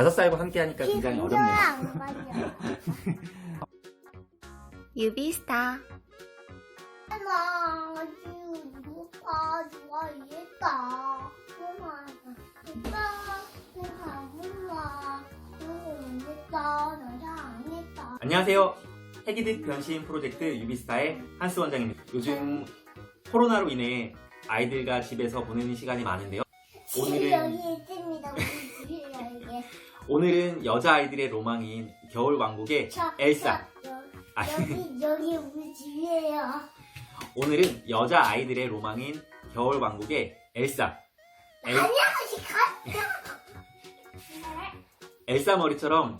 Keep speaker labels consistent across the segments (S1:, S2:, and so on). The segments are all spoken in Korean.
S1: 다섯 살과 함께 하니까 굉장히 어렵네요.
S2: 안 맞아.
S3: 유비스타
S2: 엄마, 지금 누가 좋아했다. 엄마, 됐다. 내가 엄마, 이거 못했다. 나잘안 했다.
S1: 안녕하세요. 해기득 변신 프로젝트 유비스타의 한스 원장입니다. 요즘 코로나로 인해 아이들과 집에서 보내는 시간이 많은데요. 오늘은-
S2: 여기.
S1: 오늘은 여자아이들의 로망인 겨울 왕국의
S2: 저,
S1: 엘사.
S2: 저, 여-
S1: 아,
S2: 여기, 여기 우리 집이에요.
S1: 오늘은 여자아이들의 로망인 겨울 왕국의 엘사. 엘,
S2: 아니야, 아직 가.
S1: 엘사 머리처럼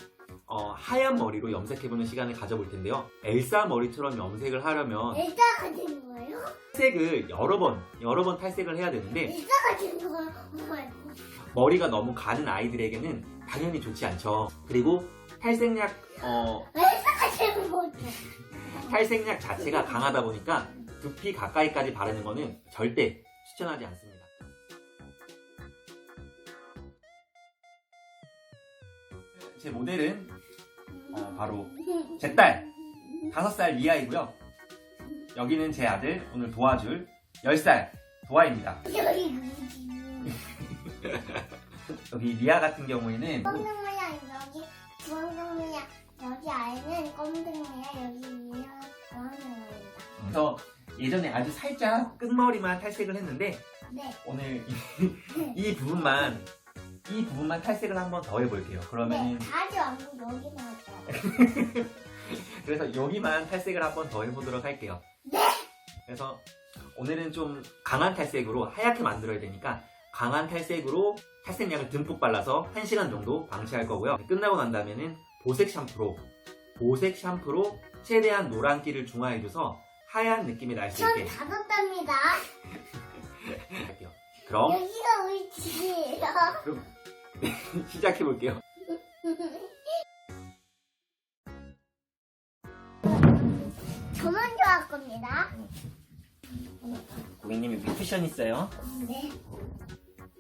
S1: 어, 하얀 머리로 염색해보는 시간을 가져볼 텐데요. 엘사 머리처럼 염색을 하려면
S2: 엘사가 된 거예요?
S1: 탈색을 여러 번, 여러 번 탈색을 해야 되는데
S2: 엘사가 된 거예요?
S1: 머리가 너무 가는 아이들에게는 당연히 좋지 않죠. 그리고 탈색약, 어,
S2: 엘사가 된 거죠.
S1: 탈색약 자체가 강하다 보니까 두피 가까이까지 바르는 거는 절대 추천하지 않습니다. 제 모델은 어, 바로 제 딸, 5살 미아이고요. 여기는 제 아들, 오늘 도와줄 10살 도아입니다.
S2: 여기
S1: 리아 같은 경우에는
S2: 모양 여기 모양 여기 아이는 검정 모양 여기 주황색 모양입니다.
S1: 그래서 예전에 아주 살짝 끝머리만 탈색을 했는데
S2: 네.
S1: 오늘 이, 이 부분만 이 부분만 탈색을 한 번 더 해볼게요.
S2: 네.
S1: 그러면
S2: 다리 안고 여기 나왔죠.
S1: 그래서 여기만 탈색을 한 번 더 해보도록 할게요.
S2: 네.
S1: 그래서 오늘은 좀 강한 탈색으로 하얗게 만들어야 되니까 강한 탈색으로 탈색약을 듬뿍 발라서 1시간 정도 방치할 거고요. 끝나고 난 다음에는 보색 샴푸로 보색 샴푸로 최대한 노란기를 중화해줘서 하얀 느낌이
S2: 날수전
S1: 있게
S2: 다섯 답니다.
S1: 할게요. 그럼
S2: 여기가 우리 집이에요.
S1: 시작해 볼게요.
S2: 저 먼저 할 겁니다.
S1: 고객님이 쿠션 있어요.
S2: 네.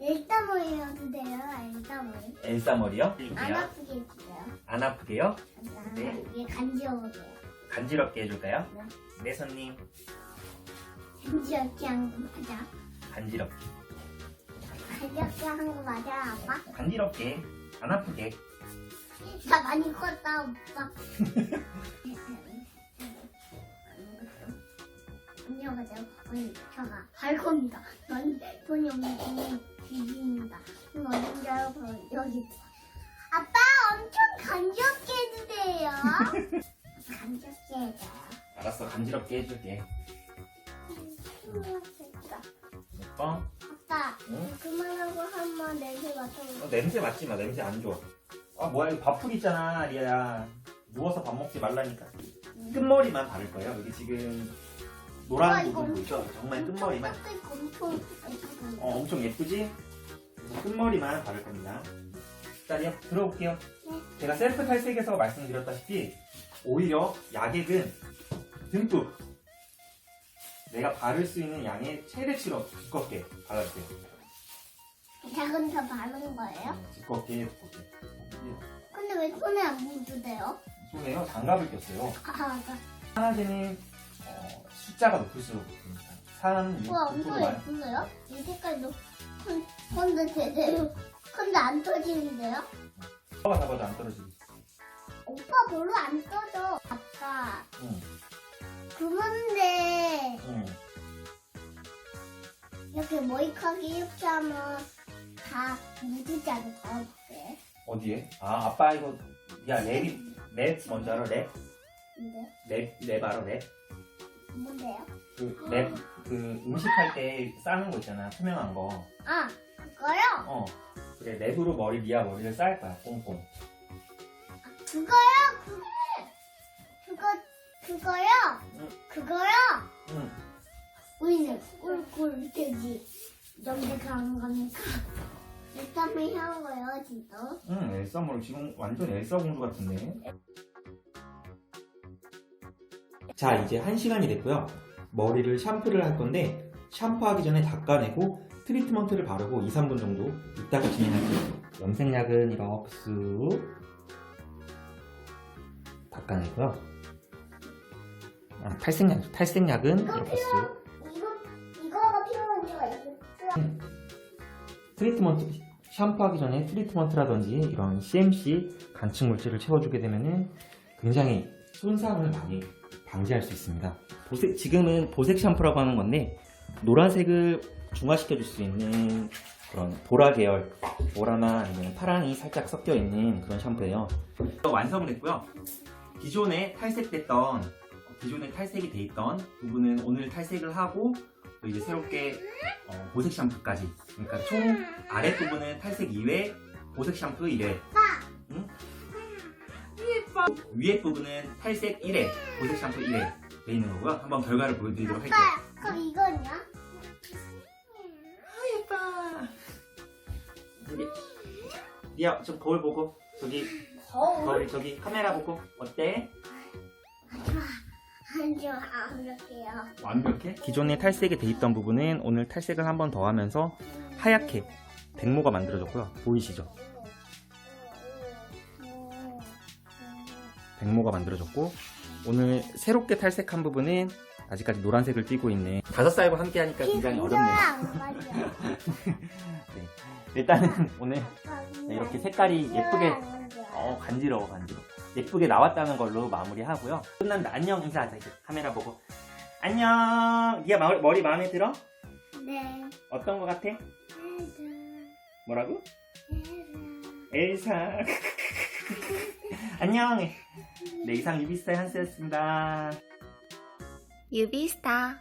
S2: 일단 머리여도 돼요. 일단 머리.
S1: 엘사 머리요?
S2: 안 아프게 해주세요.
S1: 안 아프게요?
S2: 네. 이게 간지러워요.
S1: 간지럽게 해줄까요?
S2: 네.
S1: 네 손님
S2: 간지럽게 한 거 맞아?
S1: 간지럽게
S2: 간지럽게 한 거 맞아, 아빠?
S1: 간지럽게 안 아프게
S2: 나 많이 컸다, 오빠. 안녕하세요. 아니, 제가 할 겁니다. 난 돈이 없는 돈이 비입니다. 이거 어딘지 알고 여기. 아빠 엄청 간지럽게 해주세요. 간지럽게 해줘요.
S1: 알았어 간지럽게 해줄게. 예뻐? 응?
S2: 그만하고 한번 냄새 맡아볼게요.
S1: 어, 냄새 맡지 마 냄새 안 좋아 아 뭐야 이거 밥풀 있잖아 리아야 누워서 밥 먹지 말라니까 끝머리만 바를 거예요 여기 지금
S2: 우와,
S1: 노란
S2: 이거
S1: 부분 보이죠? 정말 끝머리만
S2: 엄청 예쁘고.
S1: 어 엄청 예쁘지? 그래서 끝머리만 바를 겁니다 자 리아 들어볼게요
S2: 네.
S1: 제가 셀프 탈색에서 말씀드렸다시피 오히려 약액은 듬뿍 내가 바를 수 있는 양의 최대치로 두껍게 발라주세요
S2: 작은 더 바른 거예요?
S1: 음, 두껍게 두껍게
S2: 근데 왜 손에 안 묻으세요?
S1: 손에요 장갑을 꼈어요
S2: 아, 맞아.
S1: 하나제는 어, 숫자가 높을수록 좋습니다 3, 6,
S2: 우와, 엄청
S1: 9%만
S2: 예쁜데요? 이 색깔도 큰, 근데 제대로 근데 안 터지는데요?
S1: 잡아 잡아도 안 떨어지고
S2: 오빠 별로 안 떠져. 아빠.
S1: 응,
S2: 그런데
S1: 응.
S2: 이렇게 머리카락 이렇게 하면 다 않을까? 어때?
S1: 어디에? 아 아빠 이거 야 랩이 랩 먼저 알아 랩?
S2: 근데
S1: 랩, 랩 알아 랩?
S2: 뭔데요?
S1: 그 랩, 그 음식 할 때 싸는 거 있잖아 투명한 거
S2: 아, 그거요?
S1: 어. 그래, 랩으로 머리, 미아 머리를 쌀 거야, 꽁꽁.
S2: 그거요? 그거 그거 그거요?
S1: 응.
S2: 그거요?
S1: 응.
S2: 우리는 꿀꿀 돼지 염색하는 거니까 일단은 향한 거예요 진짜
S1: 응, 엘사 머리 지금 완전 엘사 공주 같은데. 자, 이제 한 시간이 됐고요. 머리를 샴푸를 할 건데, 샴푸하기 전에 닦아내고, 트리트먼트를 바르고 2, 3분 정도 있다가 진행할게요. 염색약은 이렇게 쓱 닦아내고요. 아, 탈색약, 탈색약은 이렇게 쓱
S2: 이거 이거가 필요한 제가 이거
S1: 트리트먼트 샴푸하기 전에 트리트먼트라든지 이런 CMC 간측 물질을 채워주게 되면은 굉장히 손상을 많이 방지할 수 있습니다. 보색, 지금은 보색 샴푸라고 하는 건데 노란색을 중화시켜 줄 수 있는 그런 보라 계열, 보라나 아니면 파랑이 살짝 섞여 있는 그런 샴푸예요. 완성을 했고요. 기존에 탈색됐던 기존에 탈색이 돼 있던 부분은 오늘 탈색을 하고 또 이제 새롭게 어, 보색 샴푸까지. 그러니까 총 아랫 부분은 탈색 2회 보색 샴푸 1회 응? 위에 부분은 탈색 1회 보색 샴푸 1회 돼 있는 거고요. 한번 결과를 보여드리도록 할게요.
S2: 아빠 그럼 이거는요?
S1: 예뻐. 저기. 리아 좀 거울 보고 저기
S2: 거울?
S1: 거울 저기 카메라 보고 어때?
S2: 한줄 안볼게요
S1: 완벽해? 기존에 탈색이 돼 있던 부분은 오늘 탈색을 한 번 더 하면서 하얗게 백모가 만들어졌고요 보이시죠? 백모가 만들어졌고 오늘 새롭게 탈색한 부분은 아직까지 노란색을 띠고 있는 다섯 살과 함께 하니까 굉장히 어렵네요 네. 일단은 오늘 네, 이렇게 색깔이 예쁘게 어 간지러워 간지러워 예쁘게 나왔다는 걸로 마무리하고요. 끝난 다 안녕 인사하자 이제 카메라 보고. 안녕. 니가 마- 머리 마음에 들어?
S2: 네.
S1: 어떤 거 같아? 뭐라고? 엘사. 안녕. 네 이상 유비스타의 한스였습니다.
S3: 유비스타